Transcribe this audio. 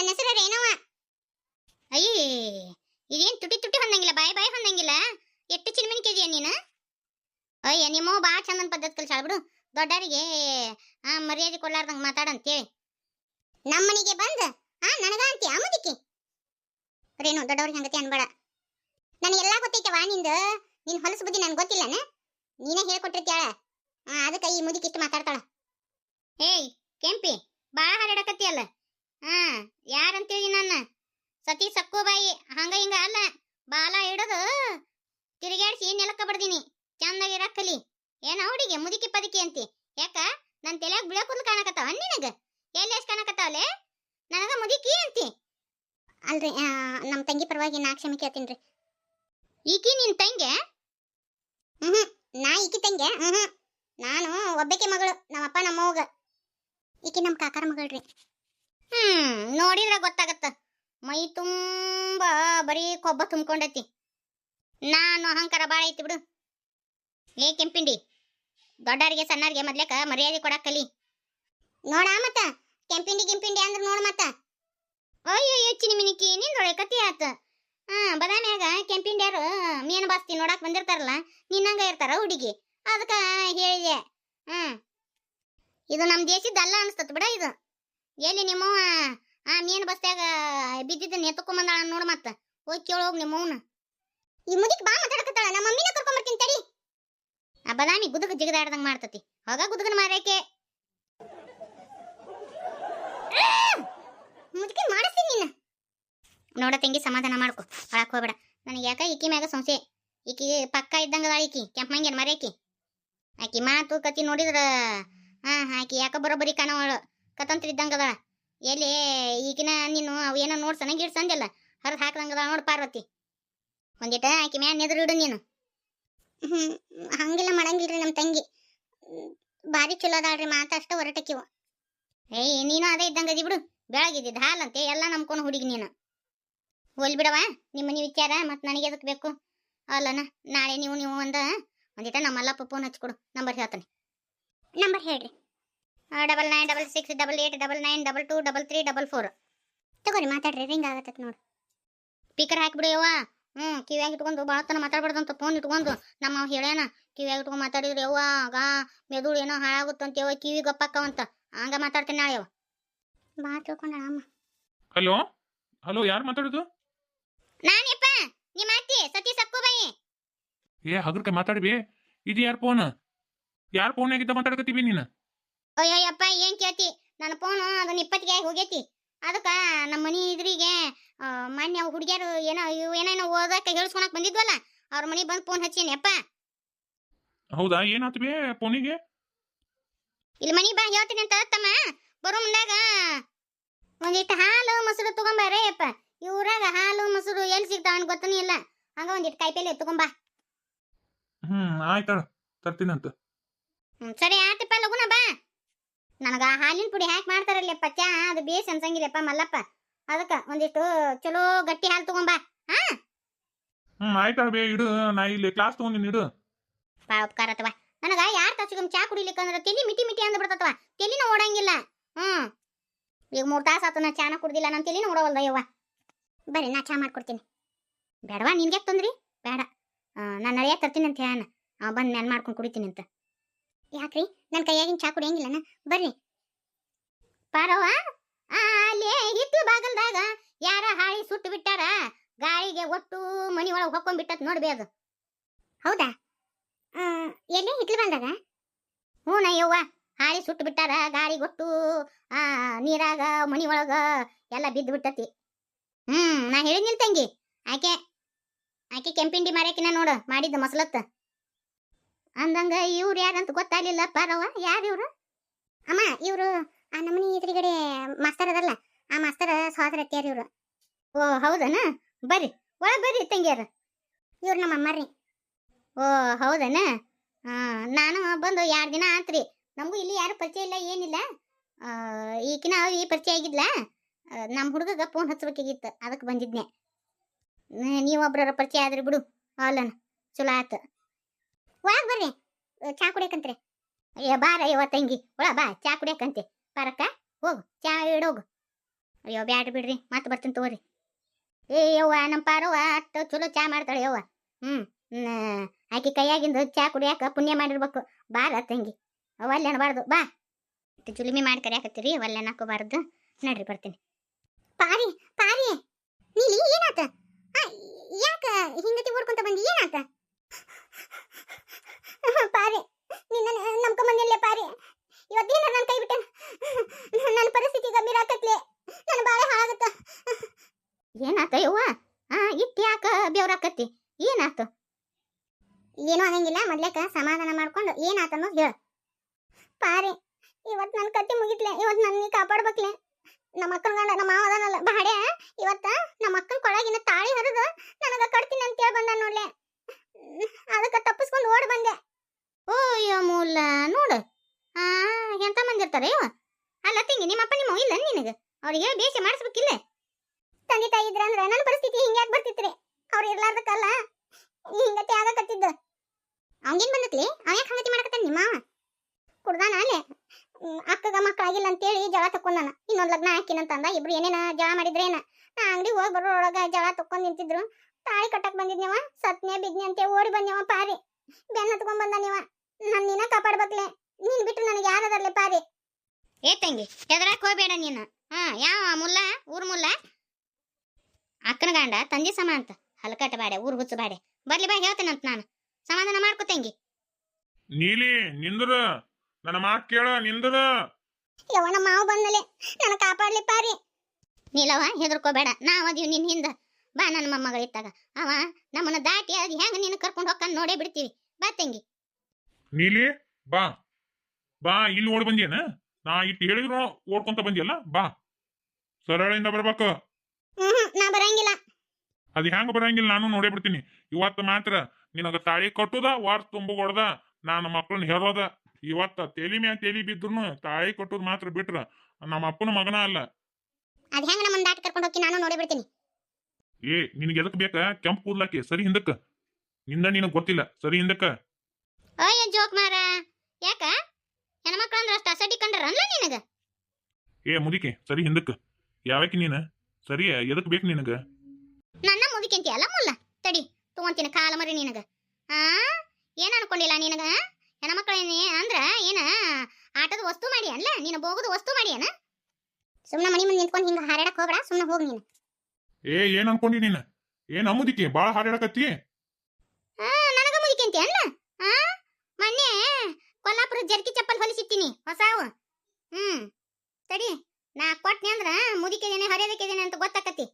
ನನ್ನ ಹೆಸರು ರೇಣವ ಅಯ್ಯ ಇದೇನ್ ತುಟಿ ತುಟಿ ಹೊಂದಂಗಿಲ್ಲ ಬಾಯಿ ಬಾಯಿ ಹೊಂದಂಗಿಲ್ಲ ಎಷ್ಟು ಚಿನ್ಮಿನ್ ಕೆಜಿ ನೀನು ಅಯ್ಯ ನಿಮ್ಮ ಭಾಳ ಚಂದನ ಪದ್ಧತಿ ಕಲ್ಸಾಳ ಬಿಡು ದೊಡ್ಡರಿಗೆ ಆ ಮರ್ಯಾದೆ ಕೊಡ್ಲಾರ್ದಂಗ ಮಾತಾಡಂತೇಳಿ ನಮ್ಮನಿಗೆ ಬಂದ ಆ ನನಗ ಅಂತಿ ಅಮ್ಮದಿಕ್ಕಿ ರೇಣು ದೊಡ್ಡವ್ರಿಗೆ ಹಂಗತಿ ಅನ್ಬೇಡ ನನಗೆಲ್ಲ ಗೊತ್ತೈತವ ನಿಂದ ನಿನ್ ಹೊಲಸು ಬುದ್ಧಿ ನನ್ಗೆ ಗೊತ್ತಿಲ್ಲನ ನೀನೇ ಹೇಳ್ಕೊಟ್ಟಿರ್ತ್ಯಾಳ ಆ ಅದಕ್ಕೆ ಈ ಮುದಿಕ್ ಇಷ್ಟು ಮಾತಾಡ್ತಾಳ ಏಯ್ ಕೆಂಪಿ ಬಾಳ ಹಾರಾಡಕತ್ತಿಯಲ್ಲ ಹಾ, ಯಾರಂತೇಳಿ ನಾನು ಸತಿ ಸಕ್ಕೋಬಾಯಿ, ಹಂಗ ಹಿಂಗ ಅಲ್ಲ. ಬಾಲ ಹಿಡದು ತಿರುಗಾಡಿಸಿ ನೆಲಕ್ಕ ಬಡ್ದೀನಿ. ಚಂದಾಗಿ ರಕ್ಕಲಿ. ಏನ ಹುಡುಗಿ, ಮುದುಕಿ ಪದಕಿ ಅಂತಿ. ಯಾಕ? ನನ್ನ ತಲೆಯಾಗ ಬಿಳ ಕುಂದು ಕಾಣಕತ್ತಾವ ನಿನಗ? ಎಲ್ಲಿ ಎಷ್ಟು ಕಾಣಕತ್ತಾವಲೆ? ನನಗ ಮುದುಕಿ ಅಂತಿ. ಅಲ್ರಿ ನಮ್ಮ ತಂಗಿ ಪರವಾಗಿ ನಾ ಕ್ಷಮೆ ಕೇಳ್ತೀನಿ ಈಕಿ ನಿನ್ ತಂಗೆ? ಹ್ಮ್ ನಾ ಈಕಿ ತಂಗೆ? ಹ್ಮ್ ನಾನು ಒಬ್ಬಕ್ಕೆ ಮಗಳು, ನಮ್ಮಪ್ಪ ನಮ್ಮವ್ಗ. ಈಕಿ ನಮ್ಮ ಕಾಕಾರ ಮಗಳ್ರಿ. ಹ್ಮ್, ನೋಡಿದ್ರೆ ಗೊತ್ತಾಗತ್ತ. ಮೈ ತುಂಬಾ ಬರೀ ಕೊಬ್ಬ ತುಂಬ್ಕೊಂಡೈತಿ. ನಾನು ಅಹಂಕಾರ ಬಾಳ ಐತಿ ಬಿಡು. ಏ ಕೆಂಪಿಂಡಿ, ದೊಡ್ಡರಿಗೆ ಸಣ್ಣರಿಗೆ ಮೊದ್ಲೇಕ ಮರ್ಯಾದೆ ಕೊಡಕ್ ಕಲಿ. ನೋಡ ಮತ್ತ, ಕೆಂಪಿಂಡಿ ಕೆಂಪಿಂಡಿ ಅಂದ್ರೆ ನೋಡಿ ಮತ್ತ. ಅಯ್ಯೋ ಚಿನಿ ಮಿನಿಕಿ ನಿಂದೊಳೆ ಕತಿ ಆತ. ಹಾ, ಬದಾಮ್ಯಾಗ ಕೆಂಪಿಂಡ್ಯಾರು ಮೀನು ಬಾಸ್ತಿ ನೋಡಕ್ ಬಂದಿರ್ತಾರಲ್ಲ, ನಿನ್ನಂಗ ಇರ್ತಾರ ಹುಡುಗಿ. ಅದಕ್ಕ ಹೇಳಿದೆ. ಹ್ಮ್. ಇದು ನಮ್ ದೇಶದ ಅಲ್ಲ ಅನ್ಸ್ತತ್ ಬಿಡ ಇದು. ಎಲ್ಲಿ ನಿಮ್ಮವ್ವ? ಆ ಮೀನು ಬಸ್ತ್ಯಾಗ ಬಿದ್ದಿದ್ದನ್ನ ಬಂದಾಳ ನೋಡ್ ಮತ್ತ. ಹೋಗಿ ಕೇಳೋಗ್ ನಿಮ್ಮವ್ನ ಈ ಮುದಿಕ್ ಬಾ ಮಾತಾಡಕತ್ತಾಳ. ನಮ್ಮ ಮಮ್ಮಿನ ಕರ್ಕೊಂಬರ್ತೀನಿ ತಡಿ. ಆ, ಬದಾಮಿ ಗುದಗ ಜಿಗದಾಡ್ದಂಗ ಮಾಡ್ತತಿ. ಹೋಗ ಗುದಗನ ಮಾರಕ್ಕೆ ಮುದುಕಿ ಮಾಡಿಸ್ತೀನಿ ನೀನು ನೋಡ ತಂಗಿ, ಸಮಾಧಾನ ಮಾಡ್ಕೊ. ಒಳಕ್ ಹೋಗ್ಬೇಡ. ನನಗೆ ಯಾಕ ಈಕಿ ಮ್ಯಾಗ ಸಂಸೆ ಈಕಿ ಪಕ್ಕ ಇದ್ದಂಗ ಅದಾಳ ಈಕಿ ಕೆಂಪಂಗೇನ್ ಮರೇಕಿ ಆಕಿ ಮಾತು ಕತಿ ನೋಡಿದ್ರ ಹಾ ಆಕಿ ಯಾಕ ಬರೋಬ್ಬರಿ ಕಾಣವಳ. ಕತಂತ್ರ ಇದ್ದಂಗ ಅದಾಳ ಎಲ್ಲಿ ಈಗಿನ ನೀನು ಅವು ಏನೋ ನೋಡ್ಸನ ಗಿಡ್ಸಂದಿಲ್ಲ ಹರಿದು ಹಾಕ್ದಂಗ ನೋಡು ಪಾರ್ವತಿ. ಒಂದಿಟ ಆಕಿ ಮ್ಯಾನ್ ನೆದ್ರು ಇಡು ನೀನು. ಹ್ಞೂ ಹಂಗೆಲ್ಲ ಮಾಡಂಗಿಲ್ರಿ ನಮ್ಮ ತಂಗಿ. ಭಾರಿ ಚಲೋ ಅದಾಳ್ರಿ ಮಾತಷ್ಟ ಹೊರಟಕ್ಕಿವ ಏಯ್, ನೀನು ಅದೇ ಇದ್ದಂಗ ಅದಿ ಬಿಡು. ಬೆಳಗಿದ್ದಿದ್ದು ಹಾಲಂತೆ, ಎಲ್ಲ ನಂಬ್ಕೊಂಡು ಹುಡುಗಿ ನೀನು. ಹೋಲ್ ಬಿಡವ ನಿಮ್ಮ ಮನೆ ವಿಚಾರ ಮತ್ತು ನನಗೆ ಅದಕ್ಕೆ ಬೇಕು? ಅಲ್ಲನ, ನಾಳೆ ನೀವು ನೀವು ಒಂದು ಒಂದಿಟ ನಮ್ಮಲ್ಲಪ್ಪ ಫೋನ್ ಹಚ್ಕೊಡು, ನಂಬರ್ ಹೇಳ್ತಾನೆ. ನಂಬರ್ ಹೇಳ್ರಿ. Double nine double six double eight double nine double two double three double four ತಗೋರಿ ಮಾತಾಡ್ರಿ ರಿಂಗ್ ಆಗತ್ತೆ ನೋಡು. ಸ್ಪೀಕರ್ ಹಾಕ್ಬಿಡಿ ಯವ್ವ. ಹ್ಞೂ ಕಿವ್ಯಾಗ ಇಟ್ಕೊಂಡು ಭಾಳತನ ಮಾತಾಡ್ಬಾರ್ದಂತ ಫೋನ್ ಇಟ್ಕೊಂಡು ನಮ್ಮ ಅವ್ ಹೇಳ್ಯಾನ ಕಿವ್ಯಾಗ ಇಟ್ಕೊಂಡು ಮಾತಾಡಿದ್ರಿ ಯವ್ವ ಗಾ ಮೆದುಳು ಏನೋ ಹಾಳಾಗುತ್ತಂತ ಯವ್ವ ಕಿವಿ ಗಪ್ಪಕ್ಕವಂತ ಹಂಗ ಮಾತಾಡ್ತೀನಿ ನಾಳೆ ಯವ್ವ. ಬಾ ತಿಳ್ಕೊಂಡ ಅಮ್ಮ ಹಲೋ ಹಲೋ ಯಾರು ಮಾತಾಡೋದು? ನಾನಿಪ್ಪ ನಿಮ್ಮ ಅತ್ತಿ ಸತಿ ಸಕ್ಕು ಬೈ. ಏ ಹಗರ್ಕ ಮಾತಾಡ್ಬಿ. ಇದು ಯಾರ್ ಫೋನ್ ಯಾರು ಫೋನ್ ಆಗಿದ್ದ ಮಾತಾಡ್ಕತ್ತೀವಿ ನೀನು? ಅಯ್ಯಯ್ಯಪ್ಪ ಏನ್ ಕೇಳ್ತಿ? ನನ್ನ ಫೋನು ಅದನ್ನ ಇಪ್ಪತ್ತಿಗೆ ಹೋಗೈತಿ. ಅದಕ್ಕ ನಮ್ಮ ಮನಿ ಇದ್ರಿಗೆ ಮಾನ್ಯ ಮೊನ್ನೆ ಅವ್ ಹುಡುಗಿಯರು ಏನೋ ಇವು ಏನೇನೋ ಓದಕ್ಕ ಹೇಳ್ಸ್ಕೊಳಕ್ ಬಂದಿದ್ವಲ್ಲ ಅವ್ರ ಮನಿ ಬಂದ್ ಫೋನ್ ಹಚ್ಚೀನಿ ಅಪ್ಪ. ಹೌದಾ? ಏನಾತು ಬೇ ಫೋನಿಗೆ ಇಲ್ಲಿ ಮನಿ ಬಾ ಹೇಳ್ತೀನಿ ಅಂತ ತಮ್ಮ ಬರೋ ಮುಂದಾಗ ಒಂದಿಟ್ಟು ಹಾಲು ಮೊಸರು ತಗೊಂಬಾರೇ ಅಪ್ಪ. ಇವ್ರಾಗ ಹಾಲು ಮೊಸರು ಎಲ್ಲಿ ಸಿಗ್ತಾವ ಗೊತ್ತನೇ ಇಲ್ಲ. ಹಂಗ ಒಂದಿಟ್ಟು ಕಾಯಿಪಲ್ಲೆ ತಗೊಂಬಾ. ಹ್ಮ್ ಆಯ್ತಾಳ ತರ್ತೀನಂತ. ಹ್ಮ್, ಸರಿ ಆತಪ್ಪ ಲಗುನ ಬಾ. ನನಗ ಆ ಹಾಲಿನ ಪುಡಿ ಹಾಕಿ ಮಾಡ್ತಾರಲ್ಲಪ್ಪ ಚಾ ಅದು ಬೇಸ್ ಅನ್ಸಂಗಿಲ್ಲಪ್ಪ ಮಲ್ಲಪ್ಪ. ಅದಕ್ಕ ಒಂದಿಷ್ಟು ಚಲೋ ಗಟ್ಟಿ ಹಾಲು ತಗೊಂಬಾ ಹ್ಮ್ ಆಯ್ತಾ ಬೇ ಇಡು ನಾ ಇಲ್ಲಿ ಕ್ಲಾಸ್ ತಗೊಂಡಿನಿ ಇಡು. ಬಾ ಉಪಕಾರ ಅಥವಾ ನನಗ ಯಾರ ತಾಸಿಗಮ್ ಚಾ ಕುಡಿಲಿಕ್ಕಂದ್ರ ತಲಿ ಮಿಟಿ ಮಿಟಿ ಅಂದ್ ಬಿಡ್ತತ್ವ ತಲಿನ ಓಡಂಗಿಲ್ಲ. ಹ್ಮ್. ಈಗ ಮೂರು ತಾಸು ಆತು ನಾ ಚಾನ ಕುಡ್ದಿಲ್ಲ ನನ್ನ ತಲಿನ ಓಡವಲ್ದ ಯವ್ವ ಬರ್ರಿ ನಾ ಚಾ ಮಾಡ್ಕೊಡ್ತೀನಿ. ಬೇಡವಾ ನಿನ್ಗೆ ತೊಂದ್ರಿ? ಬೇಡ ನಾನು ನಾನ್ ನಡೆಯ ತರ್ತೀನಿ ಅಂತ ಹೇಳ ಬಂದ್ ಮ್ಯಾನ್ ಮಾಡ್ಕೊಂಡು ಕುಡಿತೀನಿ ಅಂತ. ಯಾಕ್ರಿ? ನನ್ನ ಕೈಯಾಗಿನ ಚಾ ಕುಡಿಯಂಗಿಲ್ಲನ? ಬರ್ರಿ. ಪಾರವ್ವ ಆ, ಅಲ್ಲಿ ಹಿತ್ಲು ಬಾಗಲ್ದಾಗ ಯಾರ ಹಾಳಿ ಸುಟ್ಟು ಬಿಟ್ಟಾರ? ಗಾಳಿಗೆ ಒಟ್ಟು ಮನಿ ಒಳಗೆ ಹೊಕ್ಕೊಂಡ್ಬಿಟ್ಟತ್ ನೋಡ್ಬೇ ಅದು ಹೌದಾ? ಎಲ್ಲಿ ಹಿತ್ಲು ಬಂದಾಗ ಹ್ಞೂ ಯವ್ವ ಹಾಳಿ ಸುಟ್ಟು ಬಿಟ್ಟಾರ ಗಾಳಿ ಗೊಟ್ಟು ಆ ನೀರಾಗ ಮನಿ ಒಳಗ ಎಲ್ಲ ಬಿದ್ದು ಬಿಟ್ಟತಿ. ಹ್ಮ್ ನಾ ಹೇಳಿದ್ನಿಲ್ ತಂಗಿ. ಆಕೆ ಆಕೆ ಕೆಂಪಿಂಡಿ ಮಾರ್ಯಾಕಿನ ನೋಡು ಮಾಡಿದ್ದ ಮಸಲತ್ತ. ಅಂದಂಗ ಇವ್ರು ಯಾರಂತ ಗೊತ್ತಾಗ್ಲಿಲ್ಲ ಪರವ ಯಾರು ಇವ್ರು? ಅಮ್ಮ, ಇವರು ಆ ನಮ್ಮನಿ ಎದುರುಗಡೆ ಮಾಸ್ತರ್ ಅದಲ್ಲ ಆ ಮಾಸ್ತರ್ ಸಹೋದರ ಅತ್ಯಾರ ಇವ್ರು. ಓ, ಹೌದನ? ಬರ್ರಿ ಒಳ ಬರ್ರಿ ತಂಗಿಯರು. ಇವ್ರು ನಮ್ಮ ಅಮ್ಮರ್ರಿ. ಓ, ಹೌದನ? ನಾನು ಬಂದು ಎರಡು ದಿನ ಆತ್ರಿ? ನಮಗೂ ಇಲ್ಲಿ ಯಾರು ಪರಿಚಯ ಇಲ್ಲ, ಏನಿಲ್ಲ. ಈಕಿನ ಈ ಪರಿಚಯ ಆಗಿದ್ಲ. ನಮ್ಮ ಹುಡುಗಗ ಫೋನ್ ಹಚ್ಬೇಕಾಗಿತ್ತು ಅದಕ್ಕೆ ಬಂದಿದ್ನೆ. ನೀವೊಬ್ಬರ ಪರಿಚಯ ಆದ್ರಿ ಬಿಡು, ಅಲ್ಲನ. ಚಲೋ ಆತು. ಒಳಗ್ ಬರ್ರಿ. ಚಾ ಕುಡಿಯಕಂತ್ರಿ. ಅಯ್ಯ, ಬಾರ ಯವ್ವ ತಂಗಿ. ಒಳ ಬಾ, ಚಾ ಕುಡಿಯಕಂತೆ. ಪಾರಕ್ಕ, ಹೋಗು, ಚಾ ಇಡೋಗು ಅಯ್ಯೋ, ಬ್ಯಾಡ್ ಬಿಡ್ರಿ, ಮತ್ತೆ ಬರ್ತೀನಿ ತಗೋರಿ. ಏ, ಯವ್ವ ನಮ್ಮ ಪಾರವ್ವ ಅಷ್ಟು ಚಲೋ ಚಾ ಮಾಡ್ತಾಳೆ ಯವ್ವ. ಹ್ಮ್ ಆಕೆ ಕೈಯಾಗಿಂದ ಚಾ ಕುಡಿಯಾಕ ಪುಣ್ಯ ಮಾಡಿರ್ಬೇಕು. ಬಾರ ತಂಗಿ. ಒಲ್ಲೆ ಅನ್ಬಾರ್ದು ಬಾ. ಜುಲುಮಿ ಮಾಡಿ ಕರಿಯಾಕತ್ತೀರಿ ಒಲ್ಲೆ ಹಾಕೋಬಾರ್ದು. ನಡ್ರಿ, ಬರ್ತೀನಿ. ಪಾರಿ ಪಾರಿ. ನೀಲಿ, ಏನಾತ? ಯಾಕ ಹಿಂಗತಿ ಓಡ್ಕೊಂತ ಬಂದಿ? ಏನಾತ? ಪಾರಿ. ನಿನ್ನ ನಂಬ್ಕೊಂಬಂದಿಲ್ಲ ಪಾರಿ. ಇವತ್ತೇನ ನನ್ನ ಕೈ ಬಿಟ್ಟೆ. ನನ್ನ ಪರಿಸ್ಥಿತಿ ಗಂಭೀರ ಆಗತ್ಲೆ ನನ್ನ ಬಾಳೆ ಹಾಳಾಗತ್ತ. ಏನಾತ ಯವ್ವ? ಆ ಇಟ್ಟು ಯಾಕ ಬೆವ್ರಾಕತ್ತಿ? ಏನಾತು? ಏನೂ ಆಗಂಗಿಲ್ಲ ಮೊದ್ಲೇಕ ಸಮಾಧಾನ ಮಾಡ್ಕೊಂಡು ಏನಾತ ಅನ್ನೋದು ಹೇಳ. ಪಾರಿ ಇವತ್ತು ನನ್ನ ಕತ್ತಿ ಮುಗಿತ್ಲೆ ಇವತ್ತು ನನ್ನ ಕಾಪಾಡ್ಬೇಕ್ಲೆ. ನಮ್ಮ ಅಕ್ಕನ ಗಂಡ, ನಮ್ಮ ಮಾವ ಅದಾನಲ್ಲ, ಬಾಡೆ, ಇವತ್ತ ನಮ್ಮ ಅಕ್ಕನ ಕೊಳಗಿನ ತಾಳಿ ಹರಿದು ನನಗ ಅಂತ ಹೇಳಿ ಬಂದ ನೋಡ್ಲೆ. ಅದಕ್ಕೆ ತಪ್ಪಿಸ್ಕೊಂಡು ಓಡ್ ಬಂದೆ. ಓ ಅಯ್ಯೋ ನೋಡು. ಆ, ಎಂತ ಮಂದಿರ್ತಾರೆ ಇವ ಅಲ್ಲ ತಿಂಗಿ ನಿಮ್ಮ ಅಪ್ಪ ನಿಮ್ಮ ಇಲ್ಲ ನಿನಗೆ? ಅವ್ರಿಗೆ ಬೇಸಿ ಮಾಡಿಸ್ಬೇಕಿಲ್ಲ? ತಂದೆ ತಾಯಿ ಇದ್ರ ಅಂದ್ರೆ ನನ್ನ ಪರಿಸ್ಥಿತಿ ಹಿಂಗ್ಯಾಕ್ ಬರ್ತಿತ್ರಿ? ಅವ್ರು ಇರ್ಲಾರ್ದಕ್ಕಲ್ಲ. ಹಿಂಗತಿ ಆಗಕತ್ತಿದ್ದ. ಅವಂಗೇನ್ ಬಂದತ್ಲಿ ಅವ ಯಾಕೆ ಹಂಗತಿ ಮಾಡಕತ್ತಾನ ನಿಮ್ಮ ಕುಡ್ದಾನ ಅಲ್ಲೇ? ಅಕ್ಕಗ ಮಕ್ಕಳಾಗಿಲ್ಲ ಅಂತೇಳಿ ಜಳ ತಕೊಂಡಾನ ಇನ್ನೊಂದು ಲಗ್ನ ಹಾಕಿನಂತಂದ ಇಬ್ರು ಏನೇನ ಜಳ ಮಾಡಿದ್ರೇನ ನಾ ಅಂಗಡಿ ಹೋಗಿ ಬರೋರೊಳಗ ಜಳ ತಕೊಂಡ್ ನಿಂತಿದ್ರು. ತಾಳಿ ಕಟ್ಟಕ್ ಬಂದಿದ್ನವ ಸತ್ನೆ, ಬಿದ್ನೆ ಅಂತ ಓಡಿ ಬಂದ್ಯವ ಪಾರಿ. ಬೆನ್ನ ಹತ್ಕೊಂಡ್ ಬಂದ ನೀವ ನನ್ ನಿನ್ನ ಕಾಪಾಡ್ಬೇಕ್ಲೆ. ನೀನ್ ಬಿಟ್ಟು ನನಗೆ ಯಾರದರ್ಲೆ ಪಾರಿ? ಏ ತಂಗಿ ಹೆದರಾಕ್ ಹೋಗ್ಬೇಡ ನೀನು. ಹಾ ಯಾವ ಮುಲ್ಲ? ಊರ್ ಮುಲ್ಲ? ಅಕ್ಕನ ಗಂಡ ತಂದಿ ಸಮ ಅಂತ. ಹಲಕಟ ಬಾಡೆ ಊರ್ ಹುಚ್ಚು ಬಾಡೆ. ಬರ್ಲಿ ಬಾ ಹೇಳ್ತೇನಂತ ನಾನು. ಸಮಾಧಾನ ಮಾಡ್ಕೊ ತಂಗಿ. ನೀಲಿ ನಿಂದ್ರ. ನನ್ನ ಮಾತು ಕೇಳ ನಿಂದ್ರ. ಯವ್ವ ನಮ್ಮ ಮಾವ ಬಂದಲೆ ನನ್ನ ಕಾಪಾಡ್ಲಿ ಪಾರಿ. ನೀಲವ ಹೆದರ್ಕೋಬೇಡ. ನಾವು ಅದೀವಿ ನಿನ್ನ ಹಿಂದ. ಬಾ ನನ್ನ ಮೊಮ್ಮಗಳಿದ್ದಾಗ. ಇತ್ತಾಗ ಅವ ನಮ್ಮನ್ನ ದಾಟಿ ಅದು ಹೆಂಗ ನೀನು ಕರ್ಕೊಂಡು ಹೋಗ್ಕೊಂಡು ನೋಡೇ ಬಿಡ್ತೀವಿ. ಬಾ ತಂಗಿ. ನೀಲಿ ಬಾ. ಬಾ ಇಲ್ಲಿ ಓಡ್ ಬಂದಿಯೇನ? ನಾ ಇಟ್ಟು ಹೇಳಿದ್ರು ಓಡ್ಕೊಂತ ಬಂದಿಯಲ್ಲ ಬಾ. ಸರಳಿಂದ ಬರ್ಬೇಕು. ನಾನು ನಾ ಬರಂಗಿಲ್ಲ. ಅದು ಹೆಂಗ ಬರಂಗಿಲ್ಲ ನಾನು ನೋಡೇ ಬಿಡ್ತೀನಿ. ಇವತ್ತು ಮಾತ್ರ ನಿನಗ ತಾಳಿ ಕಟ್ಟುದ ವಾರ ತುಂಬ ಹೊಡ್ದ ನಾನು ಮಕ್ಕಳನ್ನ ಹೇಳೋದ ಇವತ್ತ ತೇಲಿ ಮ್ಯಾಗ ತೆಲಿ ಬಿದ್ರು ತಾಳಿ ಕಟ್ಟುದ ಮಾತ್ರ ಬಿಟ್ರ ನಮ್ಮ ಅಪ್ಪನ ಮಗನ ಅಲ್ಲ. ಅದ್ ಹೆಂಗ ನಮ್ಮನ್ನ ದಾಟಿ ಕರ್ಕೊಂಡು ಹೋಗಿ ನಾನು ನೋಡೇ ಬಿಡ್ತೀನಿ. ಏ ನಿನಗೆ ಎದಕ್ ಬೇಕಾ? ಕೆಂಪು ಕೂದ್ಲಾಕಿ ಸರಿ ಹಿಂದಕ್ಕ. ನಿಂದ ನಿನಗ್ ಗೊತ್ತಿಲ್ಲ ಸರಿ ಹಿಂದಕ್ಕ. ಅಯ್ಯ ಜೋಕ್ ಮಾರ? ಯಾಕ? ಹೆಣ್ಮಕ್ಳು ಅಂದ್ರೆ ಅಷ್ಟು ಅಸಟಿ ಕಂಡ್ರ ಅನ್ಲ ನಿನಗ? ಏ ಮುದಿಕೆ ಸರಿ ಹಿಂದಕ್ಕ. ಯಾವಕ್ಕೆ ನೀನ? ಸರಿ ಎದಕ್ ಬೇಕು ನಿನಗ? ನನ್ನ ಮುದಿಕೆಂತಿ ಅಲ್ಲ ಮುಲ್ಲ? ತಡಿ ತಗೊಂತೀನಿ ಕಾಲ ಮರಿ ನಿನಗ. ಆ ಏನ್ ಅನ್ಕೊಂಡಿಲ್ಲ ನಿನಗ? ಹೆಣ್ಮಕ್ಳು ಅಂದ್ರ ಏನ ಆಟದ ವಸ್ತು ಮಾಡಿ ಅಲ್ಲ ನೀನು ಬೋಗದ ವಸ್ತು ಮಾಡಿ ಏನ ಸುಮ್ನ ಮನಿ ಮುಂದೆ ನಿಂತ್ಕೊಂಡು ಹಿಂಗ ಹಾರಾಡಕ್ ಹೋಗ್ಬೇಡ ಸುಮ್ಮನೆ ಹೋಗ್ ನೀನು. ಏ ಏನ್ ಅನ್ಕೊಂಡಿ ನೀನ? ಏನ್ ಅಮ್ಮುದಿಕೆ? ಬಾಳ ಹಾರಾಡಕತ್ತಿ? ಆ ನನಗ ಅಂತ ಅಲ್ಲ ಕೊಲ್ಲಾಪುರ ಜರ್ಕಿ ಚಪ್ಪಲ್ ಹೊಲಿಸಿಟ್ಟಿನಿ ಹೊಸಾವು ಹ್ಮ್ ತಡಿ. ನಾ ಕೊಟ್ನಿ ಅಂದ್ರ ಮುದಿಕೆದೇನೆ ಹರಿಯದಕ್ಕೆದೇನೆ ಅಂತ ಗೊತ್ತಾಕತಿ.